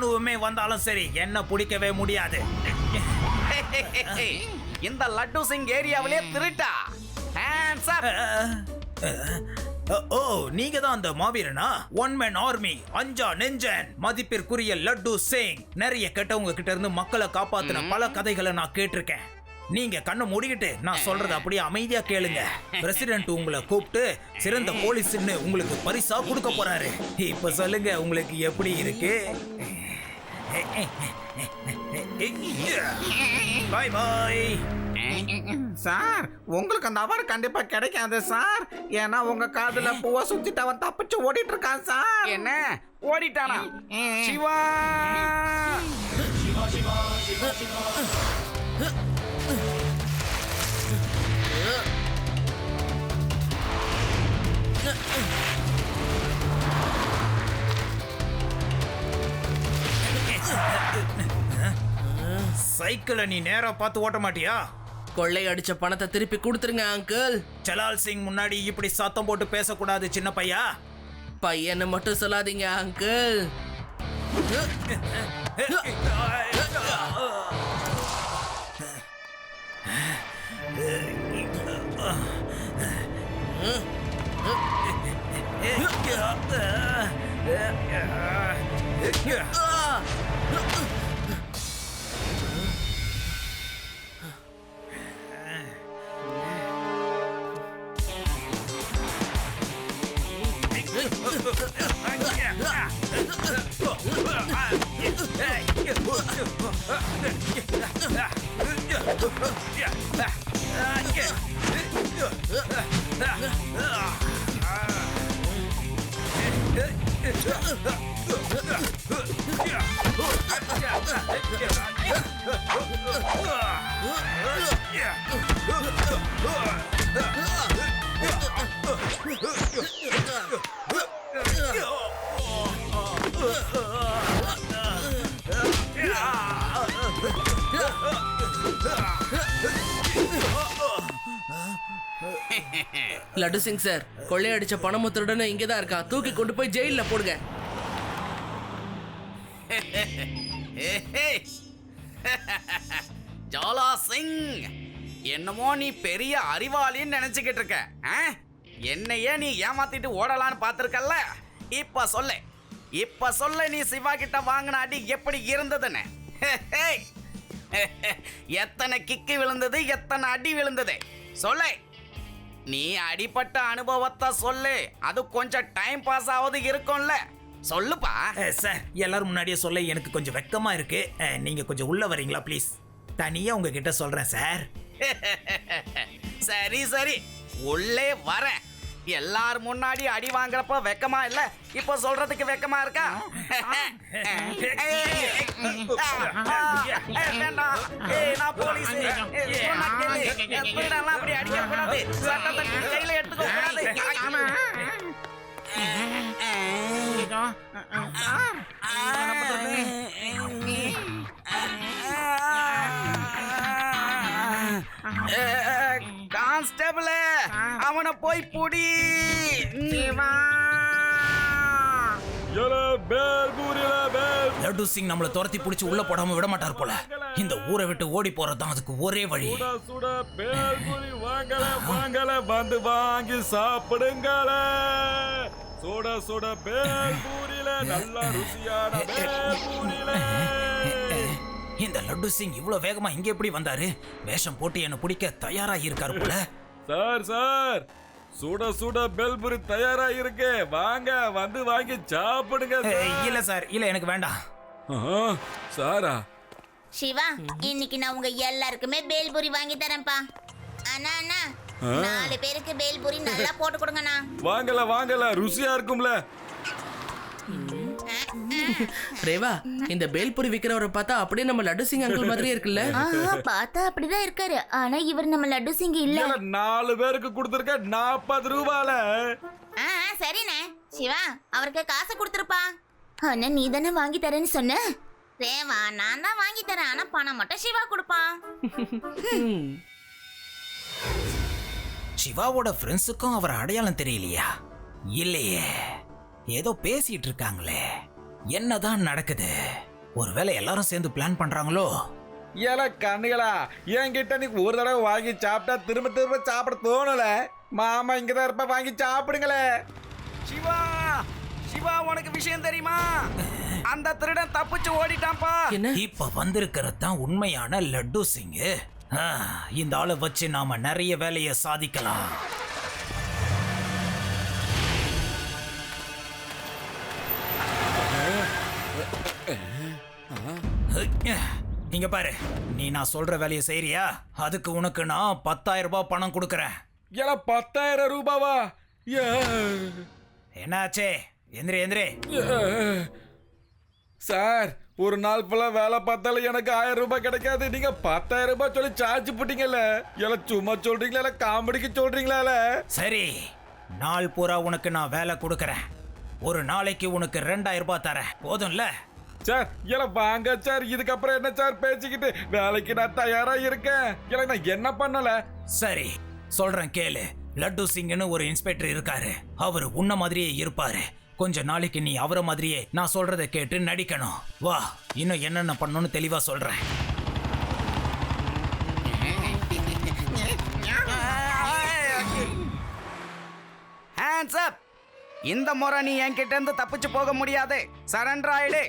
ராணுவமே வந்தாலும் சரி என்ன பிடிக்கவே முடியாது. இந்த லட்டு சிங் ஏரியாவிலே திருட்டா. ஓ நீங்க தான் அந்த மாவீரனா? ஒன் மேன் ஆர்மி அஞ்சா நெஞ்சன் மதிப்பிற்குரிய லட்டு சிங். நிறைய கெட்டவங்க கிட்ட இருந்து மக்களை காப்பாத்தின பல கதைகளை நான் கேட்டிருக்கேன். நீங்க கண்ணை மூடிக்கிட்டு நான் சொல்றத அப்படியே அமைதியா கேளுங்க. பிரசிடென்ட் உங்களை கூப்பிட்டு சிறந்த போலீஸ்னு உங்களுக்கு பரிசா கொடுக்க போறாரு. இப்ப சொல்லுங்க உங்களுக்கு எப்படி இருக்கு? பாய் பாய் சார் உங்களுக்கு அந்த அவார்டு கண்டிப்பா கிடைக்காது சார். ஏன்னா உங்க காதுல பூவை சுத்திட்டு அவன் தப்பிச்சு ஓடிட்டு இருக்கான் சார். என்ன? ஓடிட்டானா? சிவா. சைக்கிளை நீ நேரா பார்த்து ஓட்ட மாட்டியா? கொள்ளை அடிச்ச பணத்தை திருப்பி கொடுத்துருங்க அங்கிள் ஜலால் சிங் முன்னாடி இப்படி சத்தம் போட்டு பேசக்கூடாது சின்ன பையா. பையனை மட்டும் சொல்லாதீங்க அங்கிள் லட்டு சிங் சார் கொள்ளை அடிச்ச பணமும் திருடனும் இங்கே தான் இருக்கா? தூக்கி கொண்டு போய் ஜெயிலில் போடுங்க. ஜாலா சிங்! என்னமோ நீ பெரிய அறிவாளின்னு நினைச்சுக்கிட்டு இருக்க ஆ? என்னையே நீ ஏமாத்திட்டு ஓடலான்னு பார்த்துருக்கல்ல? இப்ப சொல்லு. இப்ப சொல்ல நீ சிவா கிட்ட வாங்கின அடி எப்படி இருந்ததுன்னு. எத்தனை கிக்கு விழுந்தது எத்தனை அடி விழுந்தது? சொல்லு. நீ அடிப்பட்ட அனுபவத்தை சொல்லு. அது கொஞ்சம் டைம் பாஸ் ஆவது இருக்கும்ல. சொல்லுப்பா. சார் எல்லாரும் முன்னாடியே சொல்ல எனக்கு கொஞ்சம் வெக்கமா இருக்கு. நீங்க கொஞ்சம் உள்ள வரீங்களா ப்ளீஸ் தனியா உங்ககிட்ட சொல்றேன் சார் சரி சரி உள்ளே வரேன் எல்லார் முன்னாடி அடி வாங்குறப்ப வெக்கமா இல்ல இப்போ சொல்றதுக்கு வெக்கமா இருக்கா வேண்டாம் நான் போலீஸ் அப்படி அடிக்க கூடாது சட்டத்தை கையில எடுத்துக்க கூடாது கான்ஸ்டபிள் அவனை போய் புடி. லட்டு சிங் நம்மளை துரத்தி பிடிச்சி உள்ள போடாம விட மாட்டார் போல. இந்த ஊரை விட்டு ஓடி போறதுதான் அதுக்கு ஒரே வழி. சுட சுட பேல்புரி வாங்கல வாங்கல வந்து வாங்கி சாப்பிடுங்கள. சுட சுட பேல்பூரியில நல்ல ருசியான பேல்பூரியில இந்த லட்டு சிங் இவ்வளவு வேகமா இங்க எப்படி வந்தாரு? வேஷம் போட்டு என்ன பிடிக்க தயாரா இருக்காரு போல. Sir sir. சுட சுட பேல்புரி தயாரா இருக்கு வாங்க வந்து வாங்கி சாப்பிடுங்க இல்ல சார். இல்ல எனக்கு வேண்டாம். சாரா? சிவா இன்னைக்கு நான் உங்க எல்லாருக்குமே பேல்பூரி வாங்கி தரேன்ப்பா. அண்ணா அண்ணா நாலு பேருக்கு பேல்பூரி நல்லா போட்டு கொடுங்கண்ணா. வாங்கல வாங்கல. ருசியா இருக்கும்ல. ரேவா இந்த பேல்புரி விக்கிறவரை பார்த்தா அப்படியே நம்ம லட்டு சிங் அங்கிள் மாதிரியே இருக்குல்ல? பார்த்தா அப்படிதான் இருக்காரு. ஆனா இவர் நம்ம லட்டு சிங் இல்ல. இல்ல, நாலு பேருக்கு கொடுத்துருக்க நாற்பது ரூபால. சரிண்ணே. சிவா அவருக்கு காசு கொடுத்துருப்பா. ஆனா நீ தானே வாங்கி தரேன்னு சொன்ன? தேவா நான் தான் வாங்கி தரேன். ஆனா பணம் மட்டும் சிவா கொடுப்பான். சிவாவோட ஃப்ரெண்ட்ஸுக்கும் அவர் அடையாளம் தெரியலையா? இல்லையே. ஏதோ பேசிட்டு இருக்காங்களே. என்னதான் நடக்குது? ஒருவேளை எல்லாரும் சேர்ந்து பிளான் பண்றாங்களோ? ஏல கண்ணுகளா என்கிட்ட நீ ஒரு தடவை வாங்கி சாப்பிட்டா திரும்ப திரும்ப சாப்பிட தோணல. மாமா இங்கதான் இருப்ப வாங்கி சாப்பிடுங்களே. சிவா சிவா உனக்கு விஷயம் தெரியுமா? அந்த திருடன் தப்பிச்சு ஓடிட்டான்ப்பா. என்ன? இப்ப வந்திருக்கிறது தான் உண்மையான லட்டு சிங் இந்த ஆளை வச்சு நாம நிறைய வேலையை சாதிக்கலாம். இங்க பாரு. நீ நான் சொல்ற வேலையை செய்யறியா அதுக்கு உனக்கு நான் பத்தாயிரம் ரூபாய் பணம் கொடுக்கறேன். ஏல பத்தாயிரம் ரூபாவா? என்னாச்சே? எந்திரி எந்திரி. சார் ஒரு நாள் ஃபுல்லா வேலை பார்த்தாலும் எனக்கு ஆயிரம் ரூபாய் கிடைக்காது. நீங்க பத்தாயிரம் ரூபாய் சொல்லி சார்ஜ் போட்டீங்கல்ல? ஏல சும்மா சொல்றீங்களா? இல்ல காமெடிக்கு சொல்றீங்களா சரி நாள் பூரா உனக்கு நான் வேலை கொடுக்கறேன். ஒரு நாளைக்கு உனக்கு ரெண்டாயிரம் ரூபாய் தரேன். போதும்ல? சார் இல்ல வாங்க சார். இதுக்கப்புறம் என்ன சார் பேசிக்கிட்டு? வேலைக்கு நான் தயாரா இருக்கேன். இல்ல நான் என்ன பண்ணல? சரி சொல்றேன் கேளு. லட்டு சிங்னு ஒரு இன்ஸ்பெக்டர் இருக்காரு. அவர் உன்ன மாதிரியே இருப்பாரு. கொஞ்ச நாளைக்கு நீ அவரை மாதிரியே நான் சொல்றத கேட்டு நடிக்கணும். வா இன்னும் என்னென்ன பண்ணணும்னு தெளிவா சொல்றேன். ஹேண்ட்ஸ் அப் இந்த முறை நீ என்கிட்ட இருந்து தப்பிச்சு போக முடியாது. சரண்டர் ஆயிடு.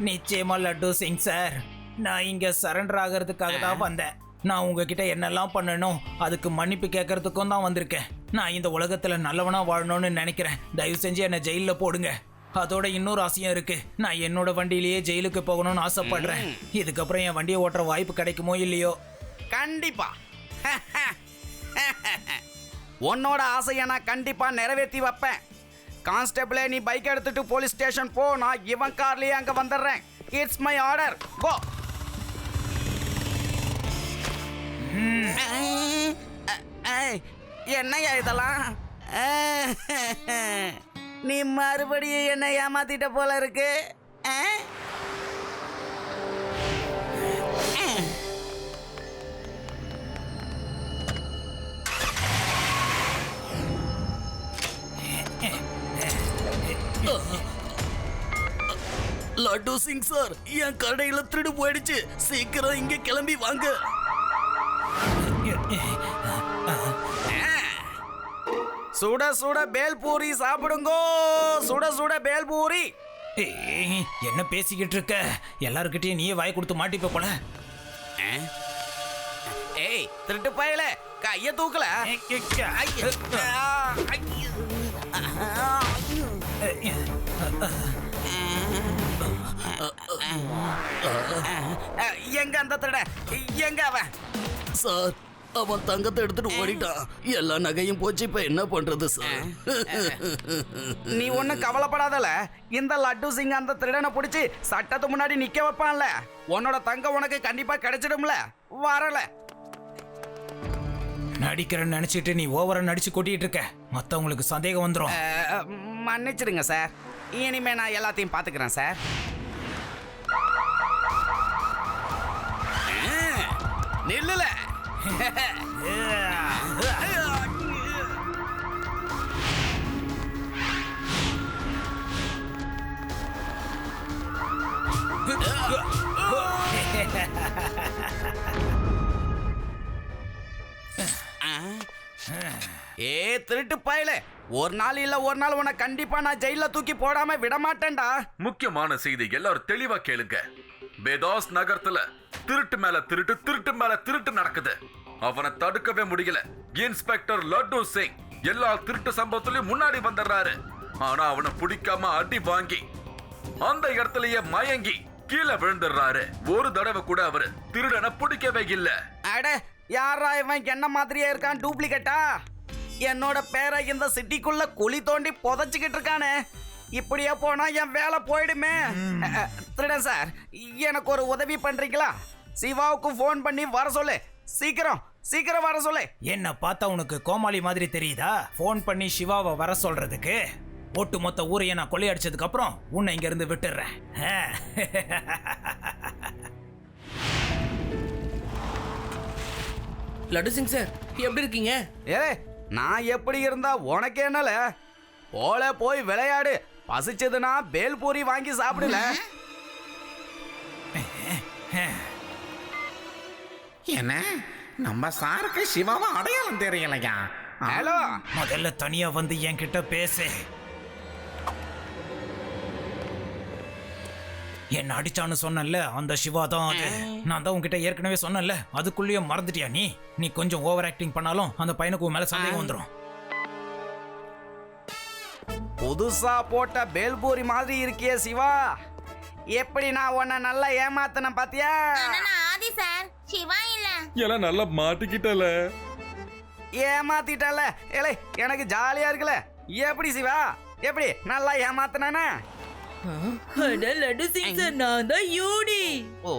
நிச்சயமா லட்டு சிங் சார். நான் இங்க சரண்டர் ஆகிறதுக்காக தான் வந்தேன். நான் உங்ககிட்ட என்னெல்லாம் பண்ணணும் அதுக்கு மன்னிப்பு கேட்கறதுக்கும் தான் வந்திருக்கேன். நான் இந்த உலகத்துல நல்லவனா வாழணும்னு நினைக்கிறேன். தயவு செஞ்சு என்னை ஜெயில போடுங்க. அதோட இன்னொரு ஆசையும் இருக்கு. நான் என்னோட வண்டியிலேயே ஜெயிலுக்கு போகணும்னு ஆசைப்படுறேன். இதுக்கப்புறம் என் வண்டியை ஓட்டுற வாய்ப்பு கிடைக்குமோ இல்லையோ? கண்டிப்பா. உன்னோட ஆசையை நான் கண்டிப்பா நிறைவேற்றி வைப்பேன். கான்ஸ்டபிளே நீ பைக் எடுத்துட்டு போலீஸ் ஸ்டேஷன் போ. நான் இவன் கார்லயே அங்க வந்துடுறேன். இட்ஸ் மை ஆர்டர் கோ என்னையா இதெல்லாம்? நீ மறுபடியும் என்ன ஏமாத்திட்ட போல இருக்கு. லட்டு சிங் சார் என் கடையில திருடு போயிடுச்சு. சீக்கிரம் இங்க கிளம்பி வாங்க. சுட சுட பேல்பூரி சாப்பிடுங்கோ. சுட சுட பேல்பூரி. என்ன பேசிக்கிட்டு இருக்க? எல்லாருக்கிட்டையும் நீயே வாய் கொடுத்து மாட்டிப்ப போல. ஏய் திருட்டு பயல. கைய தூக்கல. எங்க அந்த திருட? எங்க அவன்? சார் அவன் தங்கத்தை எடுத்துட்டு ஓடிட்டான். எல்லா நகையும் போச்சு இப்ப என்ன பண்றது சார்? நீ ஒண்ணும் கவலைப்படாதல. இந்த லட்டு சிங் அந்த திருடனை பிடிச்சி சட்டத்து முன்னாடி நிக்க வைப்பான்ல. உன்னோட தங்கம் உனக்கு கண்டிப்பா கிடைச்சிடும்ல. வரல. நடிக்கிறேன்னு நினைச்சிட்டு நீ ஓவரா நடிச்சு கொட்டிட்டு இருக்க. மத்தவங்களுக்கு சந்தேகம் வந்துரும். அஹ், மன்னிச்சிடுங்க சார். இனிமே நான் எல்லாத்தையும் பாத்துக்கிறேன் சார் நில்லுல. ஏ திருட்டு பயல. ஒரு நாள் இல்ல ஒரு நாள் உன்னை கண்டிப்பா நான் ஜெயில தூக்கி போடாம விட மாட்டேன்டா முக்கியமான செய்தி எல்லாரும் தெளிவா கேளுங்க. பேதாஸ் நகரத்துல திருட்டு மேல திருட்டு திருட்டு மேல திருட்டு நடக்குது. அவனை தடுக்கவே முடியல. இன்ஸ்பெக்டர் லட்டு சிங் எல்லா திருட்டு சம்பவத்திலயும் முன்னாடி வந்துடுறாரு. ஆனா அவனை பிடிக்காம அடி வாங்கி அந்த இடத்துலயே மயங்கி கீழே விழுந்துடுறாரு. ஒரு தடவை கூட அவரு திருடனை பிடிக்கவே இல்ல. அட யாரா இவன்? என்ன மாதிரியே இருக்கான்? டூப்ளிகேட்டா? என்னோட பேரை இந்த சிட்டிக்குள்ள குழி தோண்டி புதைச்சிக்கிட்டு இருக்கானே. இப்படியே போனா என் வேலை போயிடுமே. திருடன் சார் எனக்கு ஒரு உதவி பண்றீங்களா? சிவாவுக்கு ஃபோன் பண்ணி வர சொல்லு. சீக்கிரம் சீக்கிரம் வர சொல்லு. என்ன பார்த்தா உனக்கு கோமாளி மாதிரி தெரியுதா? ஃபோன் பண்ணி சிவாவை வர சொல்றதுக்கு. ஒட்டுமொத்த ஊரைய நான் கொள்ளையடிச்சதுக்கு அப்புறம் உன்னை இங்க இருந்து விட்டுடுறேன். லட்டு சிங் சார் எப்படி இருக்கீங்க? ஏ நான் எப்படி இருந்தா உனக்கு என்னல? போல போய் விளையாடு. பசிச்சதுன்னா பேல்பூரி வாங்கி சாப்பிடல. என்ன? நம்ம சாருக்கு சிவாவை அடையாளம் தெரியலையா? ஹலோ. முதல்ல தனியா வந்து என்கிட்ட பேசு. என்ன அடிச்சான்னு சொன்னல அந்த சிவா தான் அது. நான் தான் உன்கிட்ட ஏற்கனவே சொன்னேன்ல. அதுக்குள்ளேயே மறந்துட்டியா நீ? நீ கொஞ்சம் ஓவர் ஆக்டிங் பண்ணாலும் அந்த பையனுக்கு உன் மேல சந்தேகம் வந்துடும் புதுசா போட்ட பேல்பூரி மாதிரி இருக்கியே சிவா. எப்படி நான் உன்னை நல்லா ஏமாத்தின பாத்தியா? ஆதி சார் சிவா இல்ல. எல்லாம் நல்லா மாட்டிக்கிட்டல. ஏமாத்திட்டல. ஏலே எனக்கு ஜாலியா இருக்குல்ல. எப்படி சிவா? எப்படி? நல்லா ஏமாத்தினானா? அட லட்டு சிங் சார் நான் தான் யூடி. ஓ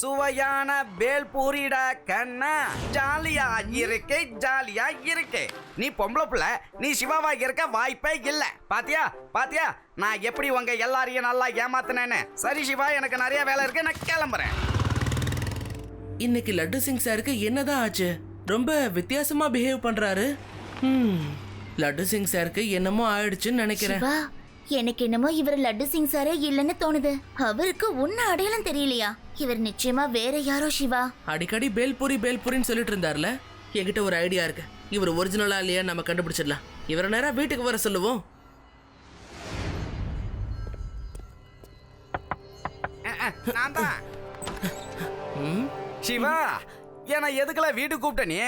சுவையான பேல் பூரிடா கண்ணா. ஜாலியா இருக்கே ஜாலியா இருக்கே. நீ பொம்பளை புள்ள நீ சிவாவா இருக்க வாய்ப்பே இல்ல. பாத்தியா பாத்தியா நான் எப்படி உங்க எல்லாரையும் நல்லா ஏமாத்தினேன்னு? சரி சிவா எனக்கு நிறைய வேலை இருக்கு நான் கிளம்புறேன். இன்னைக்கு லட்டு சிங் சாருக்கு என்னதான் ஆச்சு? ரொம்ப வித்தியாசமா பிஹேவ் பண்றாரு. லட்டு சிங் சாருக்கு என்னமோ ஆயிடுச்சுன்னு நினைக்கிறேன். சிவா எனக்கு என்னமோ இவர் லட்டு சிங் சாரே இல்லைன்னு தோணுது. அவருக்கு உன்ன அடையாளம் தெரியலையா? இவர் நிச்சயமா வேற யாரோ சிவா. அடிக்கடி பேல்பூரி பேல்பூரின்னு சொல்லிட்டு இருந்தார்ல? என்கிட்ட ஒரு ஐடியா இருக்கு. இவர் ஒரிஜினலா இல்லையா நம்ம கண்டுபிடிச்சிடலாம். இவரை நேரா வீட்டுக்கு வர சொல்லுவோம். நான் தான் சிவா என்ன எதுக்குல வீட்டுக்கு கூப்பிட்ட நீ?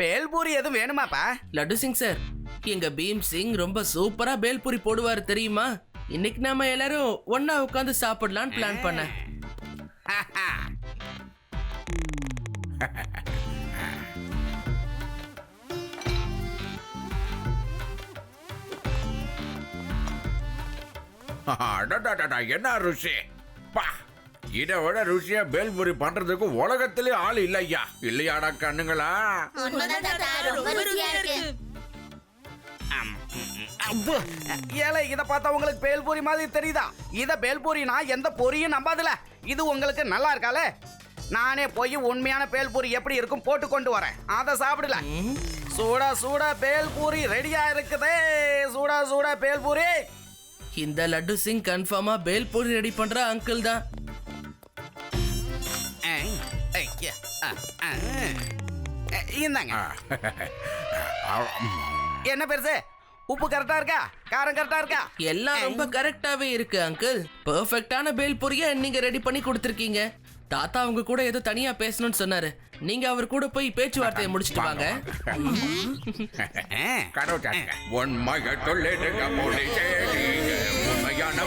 பேல்பூரி எதுவும் வேணுமாப்பா? லட்டு சிங் சார் எங்க பீம் சிங் ரொம்ப சூப்பரா பேல்பூரி போடுவாரு தெரியுமா? இன்னைக்கு நாம எல்லாரும் ஒண்ணா உட்காந்து சாப்பிடலாம்னு பிளான் பண்ணேன். அடடடடா, என்ன ருசி? பா இதை விட ருசியா பேல்புரி பண்றதுக்கு உலகத்திலே ஆள் இல்லையா? இல்லையாடா கண்ணுங்களா? உண்மைதான் தாத்தா ரொம்ப ருசியா இருக்கு. ஏலே இத பார்த்தா உங்களுக்கு பேல்பூரி மாதிரி தெரியுதா இத பேல்பூரினா எந்த பொரியும் நம்பாதுல இது உங்களுக்கு நல்லா இருக்காலே நானே போய் உண்மையான பேல்பூரி எப்படி இருக்கும் போட்டு கொண்டு வரேன் அதை சாப்பிடல சூட சூட பேல்பூரி ரெடியா இருக்குதே சூட சூட பேல்பூரி இந்த லட்டு சிங் கன்ஃபார்மா பேல்பூரி ரெடி பண்ற அங்கிள் தான் இந்தாங்க என்ன பெருசு? உப்பு கரெக்டா இருக்கா? காரம் கரெக்டா இருக்கா? எல்லாம் ரொம்ப கரெக்டாவே இருக்கு அங்கிள் பெர்ஃபெக்ட்டான பேல் பொரிய நீங்க ரெடி பண்ணி கொடுத்துருக்கீங்க. தாத்தா அவங்க கூட ஏதோ தனியா பேசணும்னு சொன்னாரு. நீங்க அவர் கூட போய் பேச்சுவார்த்தையை முடிச்சிட்டு வாங்க. உண்மையை சொல்லிடுங்க போலீஸே உண்மையான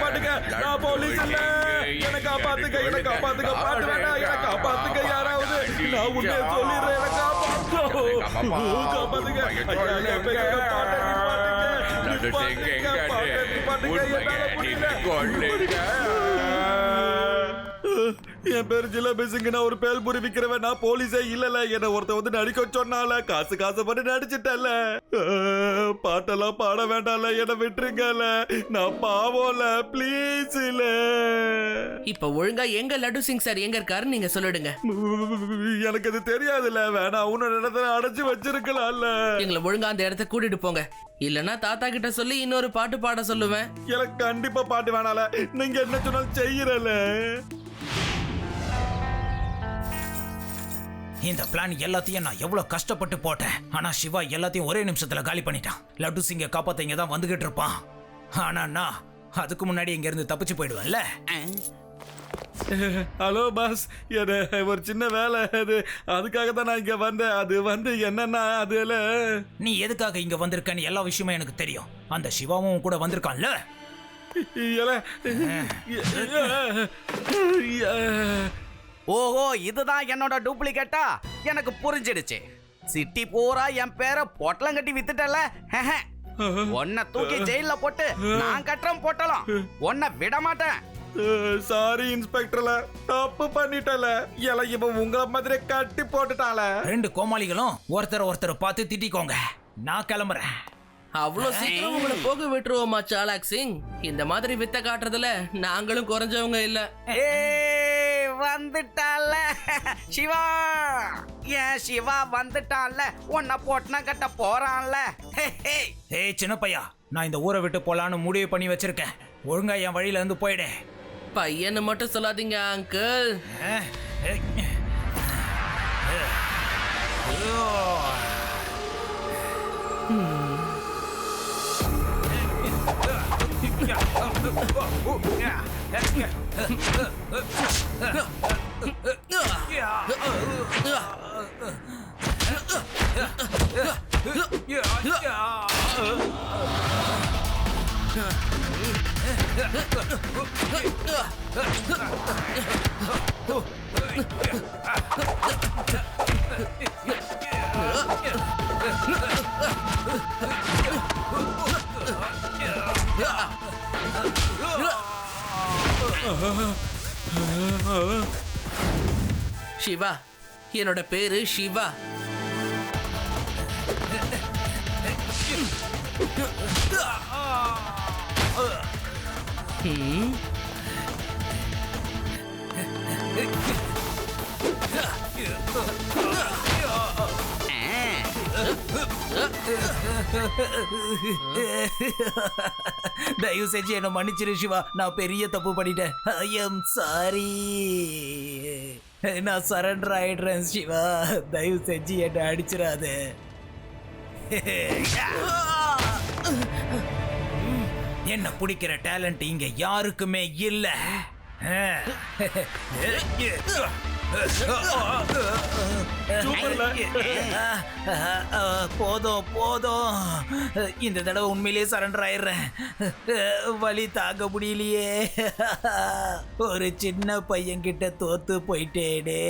பாட்டுங்க நான் இல்ல என்ன என்ன பாட்டு உண்மையை சொல்லிடுறேன் என்ன காப்பாத்து காப்பாத்துங்க ஐயா, என் பேரோட என் பேரு ஜிலேபி சிங் நான் ஒரு பேல்புரி விக்கிறவன். நான் போலீஸே இல்லல. என்ன ஒருத்த வந்து நடிக்க சொன்னால. காசு காசு பண்ணி நடிச்சிட்டல பாட்டெல்லாம் பாட வேண்டாம்ல. என்ன விட்டுருங்கல. நான் பாவோல ப்ளீஸ் இல்ல இப்ப ஒழுங்கா எங்க லட்டு சிங் சார் எங்க இருக்காரு நீங்க சொல்லிடுங்க. எனக்கு அது தெரியாதுல்ல வேணாம் உன்னோட இடத்துல அடைச்சு வச்சிருக்கலாம்ல. எங்களை ஒழுங்கா அந்த இடத்த கூட்டிட்டு போங்க. இல்லனா தாத்தா கிட்ட சொல்லி இன்னொரு பாட்டு பாட சொல்லுவேன். எனக்கு கண்டிப்பா பாட்டு வேணால நீங்க என்ன சொன்னாலும் செய்யறல இந்த பிளான் எல்லாத்தையும் நான் எவ்வளவு கஷ்டப்பட்டு போட்டேன். ஆனா சிவா எல்லாத்தையும் ஒரே நிமிஷத்துல காலி பண்ணிட்டான். லட்டு சிங்க காப்பாத்த இங்க தான் வந்துகிட்டு இருப்பான். ஆனா நான் அதுக்கு முன்னாடி இங்க இருந்து தப்பிச்சு போயிடுவேன்ல? ஹலோ பாஸ் என்ன ஒரு சின்ன வேலை. அது அதுக்காக தான் நான் இங்க வந்தேன். அது வந்து என்னன்னா அதுல நீ எதுக்காக இங்க வந்திருக்கன்னு எல்லா விஷயமும் எனக்கு தெரியும். அந்த சிவாவும் கூட வந்திருக்கான்ல? இல ஓஹோ இதுதான் என்னோட டூப்ளிகேட்டா? எனக்கு புரிஞ்சிடுச்சு. சிட்டி பூரா என் பேரை பொட்டலம் கட்டி வித்துட்டல உன்னை தூக்கி ஜெயில போட்டு நான் கட்டுறேன் பொட்டலம். உன்னை விட மாட்டேன் சாரி இன்ஸ்பெக்டர்ல. தப்பு பண்ணிட்டல இல இவன் உங்கள மாதிரி கட்டி போட்டுட்டால ரெண்டு கோமாளிகளும் ஒருத்தர் ஒருத்தர் பார்த்து திட்டிக்கோங்க. நான் கிளம்புறேன். அவ்வளவு சீக்கிரம் உங்களை போக விட்டுருவோமா சாலாக் சிங். இந்த மாதிரி வித்த காட்டுறதுல நாங்களும் குறைஞ்சவங்க இல்ல. வந்துட்டால. சிவா. ஏன் சிவா வந்துட்டான்ல? உன்னை பொட்டின கட்ட போறான்ல. ஹே, சின்ன பையா நான் இந்த ஊரை விட்டு போலான்னு முடிவு பண்ணி வச்சிருக்கேன். ஒழுங்கா என் வழியில இருந்து போயிடு. பையனை மட்டும் சொல்லாதீங்க அங்கிள் அஹ், Yeah. சிவா. என்னோட பேரு சிவா. ஆ. தயவு செஞ்சு என்னை மன்னிச்சிரு சிவா. நான் பெரிய தப்பு பண்ணிட்டேன். ஐ எம் சாரி நான் சரண்டர் ஆயிடுறேன் சிவா. தயவு செஞ்சு என்னை அடிச்சிடாத. என்ன பிடிக்கிற டேலண்ட் இங்க யாருக்குமே இல்ல. போதும் போதும். இந்த தடவை உண்மையிலேயே சரண்டர் ஆயிடுறேன். வலி தாங்க முடியலையே. ஒரு சின்ன பையன்கிட்ட தோத்து போயிட்டேனே.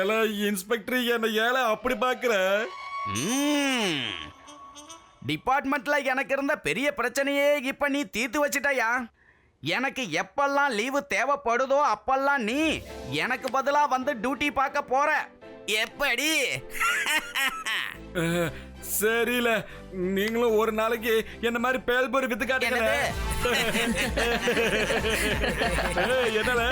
ஏல இன்ஸ்பெக்டர் என்ன ஏல அப்படி பாக்குற. டிபார்ட்மெண்ட்ல எனக்கு இருந்த பெரிய பிரச்சனையே இப்ப நீ தீர்த்து வச்சிட்டயா? எனக்கு எப்பெல்லாம் லீவு தேவைப்படுதோ அப்பெல்லாம் நீ எனக்கு பதிலா வந்து டியூட்டி பார்க்க போற. எப்படி? அஹ், சரியில நீங்களும் ஒரு நாளைக்கு என்ன மாதிரி பேல்பொரி வித்து காட்டுங்க? என்னல?